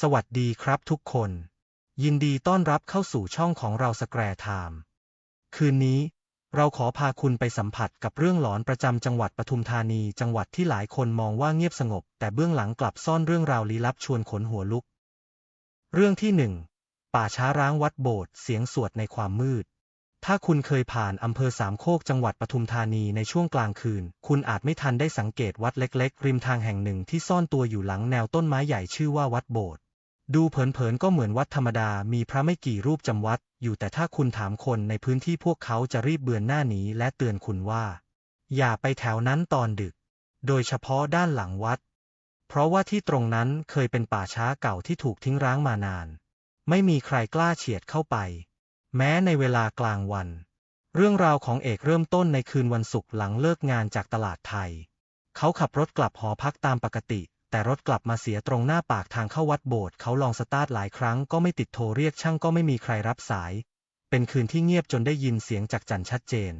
สวัสดีครับทุกคน ยินดีต้อนรับเข้าสู่ช่องของเราสแกร์ไทม์คืนนี้ เราขอพาคุณไปสัมผัสกับเรื่องหลอนประจำจังหวัดปทุมธานี จังหวัดที่หลายคนมองว่าเงียบสงบ แต่เบื้องหลังกลับซ่อนเรื่องราวลี้ลับชวนขนหัวลุก เรื่องที่หนึ่งป่าช้าร้างวัดโบสถ์เสียงสวดในความมืด ถ้าคุณเคยผ่านอำเภอสามโคกจังหวัดปทุมธานีในช่วงกลางคืน คุณอาจไม่ทันได้สังเกตวัดเล็ก ๆ ริมทางแห่งหนึ่งที่ซ่อนตัวอยู่หลังแนวต้นไม้ใหญ่ชื่อว่าวัดโบสถ์ ดูเผินๆก็เหมือนวัดธรรมดามีพระไม่กี่รูปจำวัด อยู่แต่ถ้าคุณถามคนในพื้นที่พวกเขาจะรีบเบือนหน้าหนีและเตือนคุณว่า อย่าไปแถวนั้นตอนดึก โดยเฉพาะด้านหลังวัด เพราะว่าที่ตรงนั้นเคยเป็นป่าช้าเก่าที่ถูกทิ้งร้างมานาน ไม่มีใครกล้าเฉียดเข้าไป แม้ในเวลากลางวัน เรื่องราวของเอกเริ่มต้นในคืนวันศุกร์หลังเลิกงานจากตลาดไทย เขาขับรถกลับหอพักตามปกติ แต่รถกลับมาเสียตรงหน้าปากทางเข้าวัดโบสถ์เขาลองสตาร์ทหลายครั้งก็ไม่ติดโทรเรียกช่างก็ไม่มีใครรับสาย เป็นคืนที่เงียบจนได้ยินเสียงจากจันชัดเจน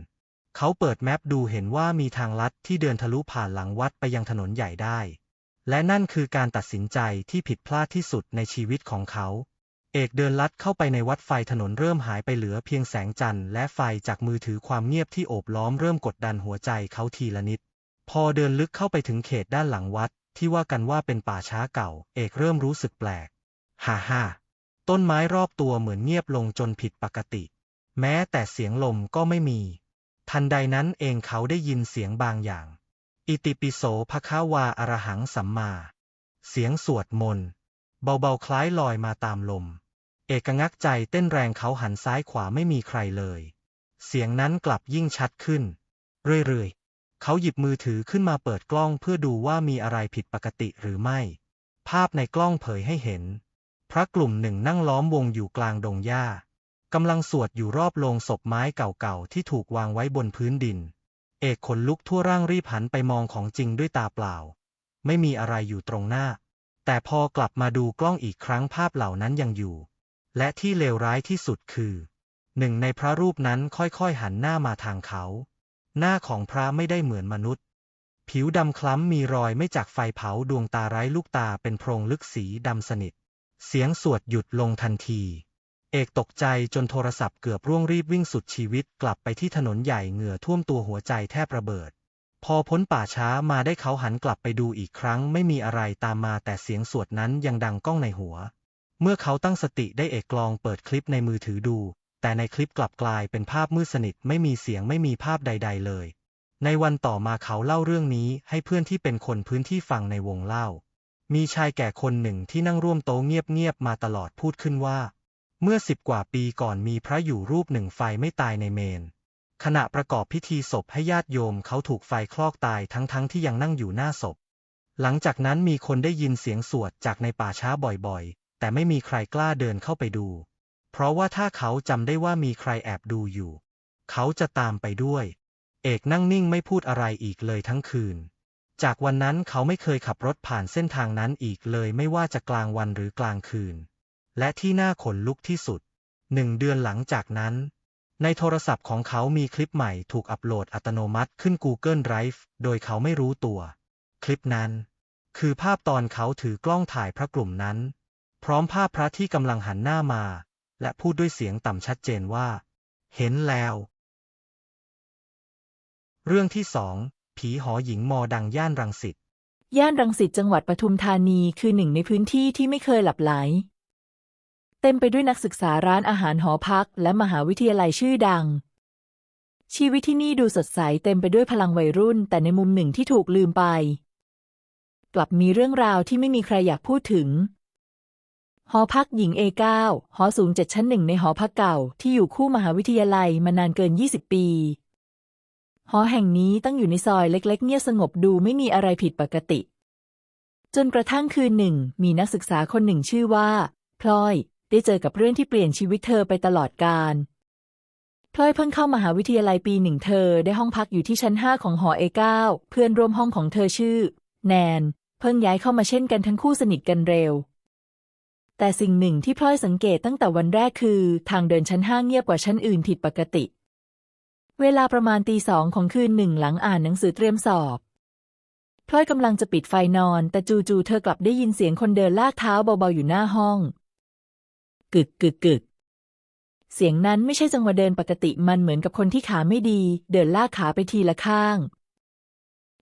เขาเปิดแมปดูเห็นว่ามีทางลัดที่เดินทะลุผ่านหลังวัดไปยังถนนใหญ่ได้ และนั่นคือการตัดสินใจที่ผิดพลาดที่สุดในชีวิตของเขา เอกเดินลัดเข้าไปในวัดไฟถนนเริ่มหายไปเหลือเพียงแสงจันทร์และไฟจากมือถือความเงียบที่โอบล้อมเริ่มกดดันหัวใจเขาทีละนิด พอเดินลึกเข้าไปถึงเขตด้านหลังวัด ที่ว่ากันว่าเป็นป่าช้าเก่า เอกเริ่มรู้สึกแปลก ฮ่าฮ่าต้นไม้รอบตัวเหมือนเงียบลงจนผิดปกติ แม้แต่เสียงลมก็ไม่มี ทันใดนั้นเองเขาได้ยินเสียงบางอย่าง อิติปิโสภควาอรหังสัมมา เสียงสวดมนต์เบาๆคล้ายลอยมาตามลม เอกงักใจเต้นแรงเขาหันซ้ายขวาไม่มีใครเลย เสียงนั้นกลับยิ่งชัดขึ้น เรื่อยๆ เขาหยิบมือถือขึ้นมาเปิดกล้องเพื่อดูว่ามีอะไรผิดปกติหรือไม่ ภาพในกล้องเผยให้เห็น พระกลุ่มหนึ่งนั่งล้อมวงอยู่กลางดงหญ้ากำลังสวดอยู่รอบโลงศพไม้เก่าๆที่ถูกวางไว้บนพื้นดิน เอกขนลุกทั่วร่างรีบหันไปมองของจริงด้วยตาเปล่า ไม่มีอะไรอยู่ตรงหน้า แต่พอกลับมาดูกล้องอีกครั้งภาพเหล่านั้นยังอยู่ และที่เลวร้ายที่สุดคือ หนึ่งในพระรูปนั้นค่อยๆหันหน้ามาทางเขา หน้าของพระไม่ได้เหมือนมนุษย์ ผิวดำคล้ำมีรอยไม่จากไฟเผาดวงตาไร้ลูกตาเป็นโพรงลึกสีดำสนิท เสียงสวดหยุดลงทันที เอกตกใจจนโทรศัพท์เกือบร่วงรีบวิ่งสุดชีวิตกลับไปที่ถนนใหญ่เหงื่อท่วมตัวหัวใจแทบระเบิด พอพ้นป่าช้ามาได้เขาหันกลับไปดูอีกครั้งไม่มีอะไรตามมาแต่เสียงสวดนั้นยังดังก้องในหัว เมื่อเขาตั้งสติได้เอกลองเปิดคลิปในมือถือดู แต่ในคลิปกลับกลายเป็นภาพมืดสนิทไม่มีเสียงไม่มีภาพใด ๆ เลย ในวันต่อมาเขาเล่าเรื่องนี้ให้เพื่อนที่เป็นคนพื้นที่ฟังในวงเล่า มีชายแก่คนหนึ่งที่นั่งร่วมโต๊ะเงียบๆมาตลอดพูดขึ้นว่า เมื่อสิบกว่าปีก่อนมีพระอยู่รูปหนึ่งไฟไม่ตายในเมน ขณะประกอบพิธีศพให้ญาติโยมเขาถูกไฟคลอกตายทั้งๆทที่ยังนั่งอยู่หน้าศพ หลังจากนั้นมีคนได้ยินเสียงสวดจากในป่าช้าบ่อยๆ แต่ไม่มีใครกล้าเดินเข้าไปดู เพราะว่าถ้าเขาจำได้ว่ามีใครแอบดูอยู่ เขาจะตามไปด้วย เอกนั่งนิ่งไม่พูดอะไรอีกเลยทั้งคืน จากวันนั้นเขาไม่เคยขับรถผ่านเส้นทางนั้นอีกเลยไม่ว่าจะกลางวันหรือกลางคืน และที่น่าขนลุกที่สุด หนึ่งเดือนหลังจากนั้น ในโทรศัพท์ของเขามีคลิปใหม่ถูกอัปโหลดอัตโนมัติขึ้น Google Drive โดยเขาไม่รู้ตัว คลิปนั้น คือภาพตอนเขาถือกล้องถ่ายพระกลุ่มนั้น พร้อมภาพพระที่กำลังหันหน้ามา และพูดด้วยเสียงต่ำชัดเจนว่า เห็นแล้ว เรื่องที่สองผีหอหญิงมอดังย่านรังสิต ย่านรังสิตจังหวัดปทุมธานีคือหนึ่งในพื้นที่ที่ไม่เคยหลับไหล เต็มไปด้วยนักศึกษาร้านอาหารหอพัก และมหาวิทยาลัยชื่อดัง ชีวิตที่นี่ดูสดใสเต็มไปด้วยพลังวัยรุ่น แต่ในมุมหนึ่งที่ถูกลืมไป กลับมีเรื่องราวที่ไม่มีใครอยากพูดถึง หอพักหญิง A9 หอสูงเจ็ดชั้นหนึ่งในหอพักเก่าที่อยู่คู่มหาวิทยาลัยมานานเกิน 20 ปี หอแห่งนี้ตั้งอยู่ในซอยเล็ก ๆ เงียบสงบดูไม่มีอะไรผิดปกติ จนกระทั่งคืนหนึ่ง มีนักศึกษาคนหนึ่งชื่อว่า พลอย ได้เจอกับเรื่องที่เปลี่ยนชีวิตเธอไปตลอดกาลพลอยเพิ่งเข้ามหาวิทยาลัยปีหนึ่งเธอได้ห้องพักอยู่ที่ชั้นห้าของหอ A9 เพื่อนร่วมห้องของเธอชื่อ แนน เพิ่งย้ายเข้ามาเช่นกันทั้งคู่สนิทกันเร็ว แต่สิ่งหนึ่งที่พลอยสังเกตตั้งแต่วันแรกคือ ทางเดินชั้นห้าเงียบกว่าชั้นอื่นผิดปกติ เวลาประมาณตีสองของคืนหนึ่งหลังอ่านหนังสือเตรียมสอบพลอยกำลังจะปิดไฟนอน แต่จู่ๆเธอกลับได้ยินเสียงคนเดินลากเท้าเบาๆอยู่หน้าห้อง กึกกึกกึกเสียงนั้นไม่ใช่จังหวะเดินปกติมันเหมือนกับคนที่ขาไม่ดี เดินลากขาไปทีละข้าง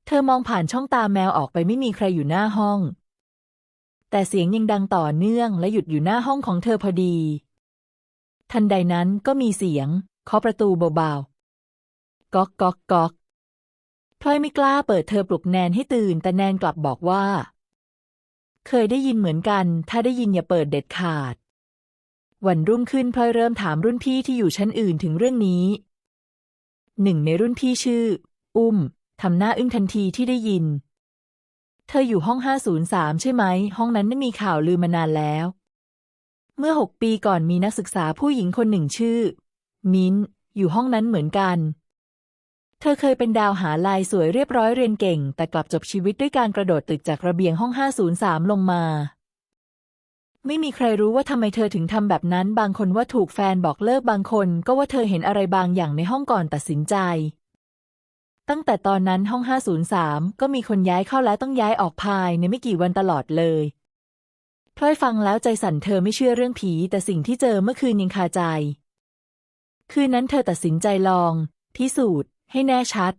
เธอมองผ่านช่องตาแมวออกไปไม่มีใครอยู่หน้าห้อง แต่เสียงยังดังต่อเนื่องและหยุดอยู่หน้าห้องของเธอพอดี ทันใดนั้นก็มีเสียงเคาะประตูเบาๆก๊อกก๊อกก๊อกพลอยไม่กล้าเปิดเธอปลุกแนนให้ตื่น แต่แนนกลับบอกว่า เคยได้ยินเหมือนกัน ถ้าได้ยินอย่าเปิดเด็ดขาด วันรุ่งขึ้นพลอยเริ่มถามรุ่นพี่ที่อยู่ชั้นอื่นถึงเรื่องนี้หนึ่งในรุ่นพี่ชื่อ อุ้มทำหน้าอึ้งทันทีที่ได้ยิน เธออยู่ห้อง 503 ใช่ไหม ห้องนั้นได้มีข่าวลือมานานแล้ว เมื่อหกปีก่อนมีนักศึกษาผู้หญิงคนหนึ่งชื่อ มิ้น อยู่ห้องนั้นเหมือนกัน เธอเคยเป็นดาวหาลายสวยเรียบร้อยเรียนเก่ง แต่กลับจบชีวิตด้วยการกระโดดตึกจากระเบียงห้อง 503 ลงมา ไม่มีใครรู้ว่าทำไมเธอถึงทำแบบนั้น บางคนว่าถูกแฟนบอกเลิก บางคน ก็ว่าเธอเห็นอะไรบางอย่างในห้องก่อนตัดสินใจ ตั้งแต่ตอนนั้นห้อง 503 ก็มีคนย้ายเข้าและต้องย้ายออกภายในไม่กี่วันตลอดเลยพลอยฟังแล้วใจสั่นเธอไม่เชื่อเรื่องผี แต่สิ่งที่เจอเมื่อคืนยังคาใจ คืนนั้นเธอตัดสินใจลองพิสูจน์ให้แน่ชัด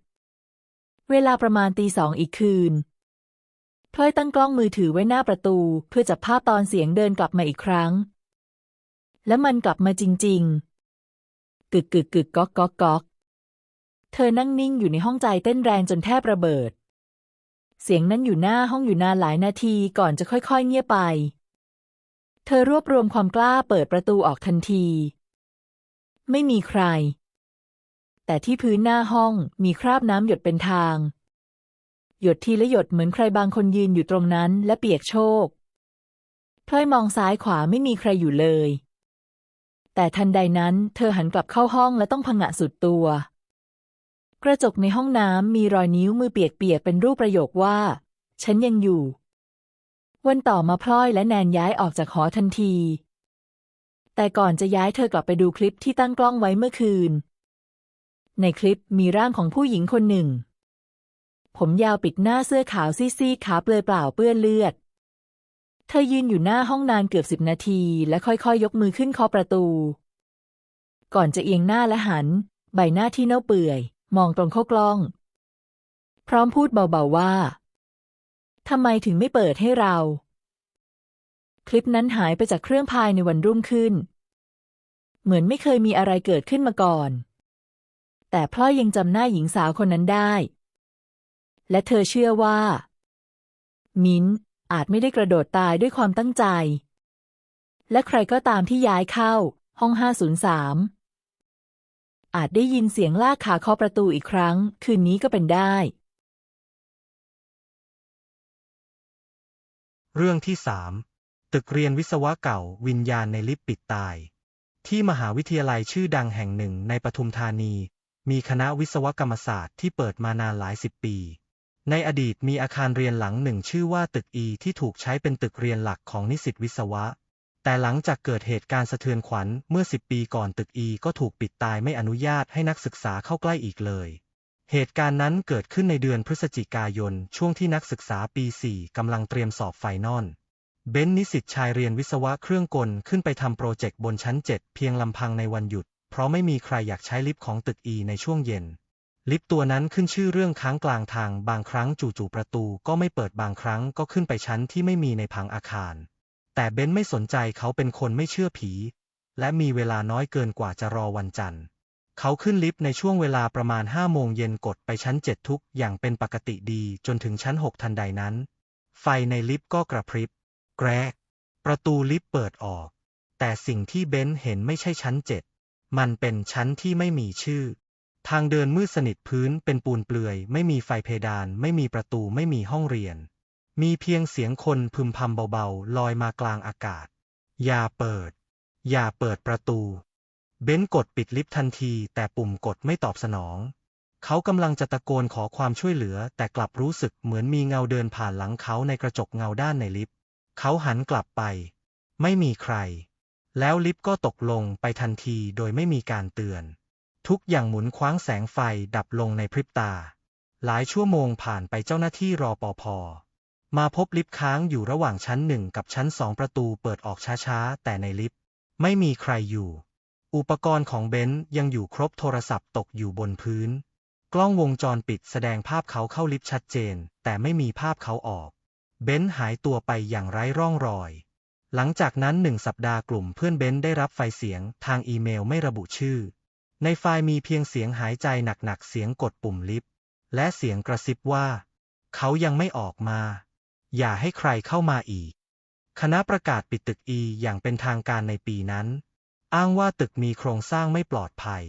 เวลาประมาณตีสองอีกคืนพลอยตั้งกล้องมือถือไว้หน้าประตู เพื่อจับภาพตอนเสียงเดินกลับมาอีกครั้ง และมันกลับมาจริง ๆ กึกกึกกึกก๊อกก๊อกก๊อก เธอนั่งนิ่งอยู่ในห้องใจเต้นแรงจนแทบระเบิด เสียงนั้นอยู่หน้าห้องอยู่นานหลายนาทีก่อนจะค่อยๆ เงียบไป เธอรวบรวมความกล้าเปิดประตูออกทันที ไม่มีใคร แต่ที่พื้นหน้าห้องมีคราบน้ำหยดเป็นทาง หยดทีละหยดเหมือนใครบางคนยืนอยู่ตรงนั้นและเปียกโชกพลอยมองซ้ายขวาไม่มีใครอยู่เลย แต่ทันใดนั้นเธอหันกลับเข้าห้องและต้องผงะสุดตัว กระจกในห้องน้ำมีรอยนิ้วมือเปียกๆเป็นรูปประโยคว่า ฉันยังอยู่ วันต่อมาพลอยและแนนย้ายออกจากหอทันที แต่ก่อนจะย้ายเธอกลับไปดูคลิปที่ตั้งกล้องไว้เมื่อคืน ในคลิปมีร่างของผู้หญิงคนหนึ่ง ผมยาวปิดหน้าเสื้อขาวซีดๆขาเปลือยเปล่าเปื้อนเลือด เธอยืนอยู่หน้าห้องนานเกือบสิบนาที และค่อยๆ ยกมือขึ้นเคาะประตู ก่อนจะเอียงหน้าและหัน ใบหน้าที่เน่าเปื่อย มองตรงเข้ากล้อง พร้อมพูดเบาๆว่าทำไมถึงไม่เปิดให้เรา คลิปนั้นหายไปจากเครื่องพายในวันรุ่งขึ้น เหมือนไม่เคยมีอะไรเกิดขึ้นมาก่อน แต่พลอยยังจำหน้าหญิงสาวคนนั้นได้ และเธอเชื่อว่า มิ้นอาจไม่ได้กระโดดตายด้วยความตั้งใจ และใครก็ตามที่ย้ายเข้า ห้อง 503 อาจได้ยินเสียงลากขาเคาะประตูอีกครั้ง คืนนี้ก็เป็นได้ เรื่องที่สามตึกเรียนวิศวะเก่า วิญญาณในลิฟต์ปิดตาย ที่มหาวิทยาลัยชื่อดังแห่งหนึ่งในปทุมธานี มีคณะวิศวกรรมศาสตร์ที่เปิดมานานหลายสิบปี ในอดีตมีอาคารเรียนหลังหนึ่งชื่อว่าตึกอีที่ถูกใช้เป็นตึกเรียนหลักของนิสิตวิศวะ แต่หลังจากเกิดเหตุการณ์สะเทือนขวัญเมื่อสิบปีก่อนตึกอีก็ถูกปิดตายไม่อนุญาตให้นักศึกษาเข้าใกล้อีกเลย เหตุการณ์นั้นเกิดขึ้นในเดือนพฤศจิกายน ช่วงที่นักศึกษาปี 4 กำลังเตรียมสอบไฟนอลเบนนิสิตชายเรียนวิศวะเครื่องกลขึ้นไปทำโปรเจกต์บนชั้น 7 เพียงลำพังในวันหยุด เพราะไม่มีใครอยากใช้ลิฟต์ของตึกอีในช่วงเย็น ลิฟต์ตัวนั้นขึ้นชื่อเรื่องค้างกลางทาง บางครั้งจู่ๆประตูก็ไม่เปิดบางครั้งก็ขึ้นไปชั้นที่ไม่มีในผังอาคาร แต่เบนซ์ไม่สนใจเขาเป็นคนไม่เชื่อผี และมีเวลาน้อยเกินกว่าจะรอวันจันทร์ เขาขึ้นลิฟต์ในช่วงเวลาประมาณ5โมงเย็นกดไปชั้น7ทุกอย่างเป็นปกติดีจนถึงชั้น6ทันใดนั้น ไฟในลิฟต์ก็กระพริบ แกรก ประตูลิฟต์เปิดออก แต่สิ่งที่เบนซ์เห็นไม่ใช่ชั้น7มันเป็นชั้นที่ไม่มีชื่อ ทางเดินมืดสนิทพื้นเป็นปูนเปลือย ไม่มีไฟเพดาน ไม่มีประตูไม่มีห้องเรียน มีเพียงเสียงคนพึมพำเบาๆ ลอยมากลางอากาศ อย่าเปิด อย่าเปิดประตู เบนกดปิดลิฟต์ทันทีแต่ปุ่มกดไม่ตอบสนอง เขากำลังจะตะโกนขอความช่วยเหลือ แต่กลับรู้สึกเหมือนมีเงาเดินผ่านหลังเขาในกระจกเงาด้านในลิฟต์ เขาหันกลับไป ไม่มีใคร แล้วลิฟต์ก็ตกลงไปทันทีโดยไม่มีการเตือน ทุกอย่างหมุนคว้างแสงไฟดับลงในพริบตา หลายชั่วโมงผ่านไปเจ้าหน้าที่รอปภ มาพบลิฟต์ค้างอยู่ระหว่างชั้นหนึ่งกับชั้นสองประตูเปิดออกช้าๆ แต่ในลิฟต์ไม่มีใครอยู่ อุปกรณ์ของเบนซ์ยังอยู่ครบโทรศัพท์ตกอยู่บนพื้น กล้องวงจรปิดแสดงภาพเขาเข้าลิฟต์ชัดเจน แต่ไม่มีภาพเขาออก เบนซ์หายตัวไปอย่างไร้ร่องรอย หลังจากนั้นหนึ่งสัปดาห์กลุ่มเพื่อนเบนซ์ได้รับไฟเสียงทางอีเมลไม่ระบุชื่อ ในไฟล์มีเพียงเสียงหายใจหนักๆเสียงกดปุ่มลิฟต์และเสียงกระซิบว่า เขายังไม่ออกมา อย่าให้ใครเข้ามาอีก คณะประกาศปิดตึกอีอย่างเป็นทางการในปีนั้น อ้างว่าตึกมีโครงสร้างไม่ปลอดภัย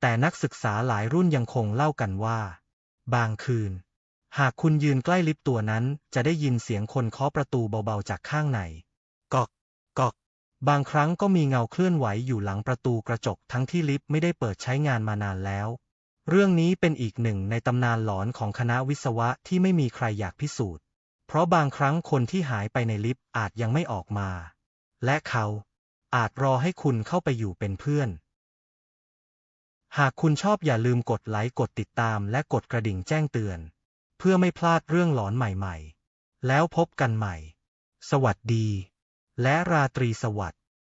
แต่นักศึกษาหลายรุ่นยังคงเล่ากันว่า บางคืน หากคุณยืนใกล้ลิฟต์ตัวนั้นจะได้ยินเสียงคนเคาะประตูเบาๆจากข้างในกอกกอกบางครั้งก็มีเงาเคลื่อนไหวอยู่หลังประตูกระจกทั้งที่ลิฟต์ไม่ได้เปิดใช้งานมานานแล้ว เรื่องนี้เป็นอีกหนึ่งในตำนานหลอนของคณะวิศวะที่ไม่มีใครอยากพิสูจน์ เพราะบางครั้งคนที่หายไปในลิฟต์อาจยังไม่ออกมา และเขาอาจรอให้คุณเข้าไปอยู่เป็นเพื่อน หากคุณชอบอย่าลืมกดไลค์กดติดตามและกดกระดิ่งแจ้งเตือน เพื่อไม่พลาดเรื่องหลอนใหม่ๆ แล้วพบกันใหม่ สวัสดี และราตรีสวัสดิ์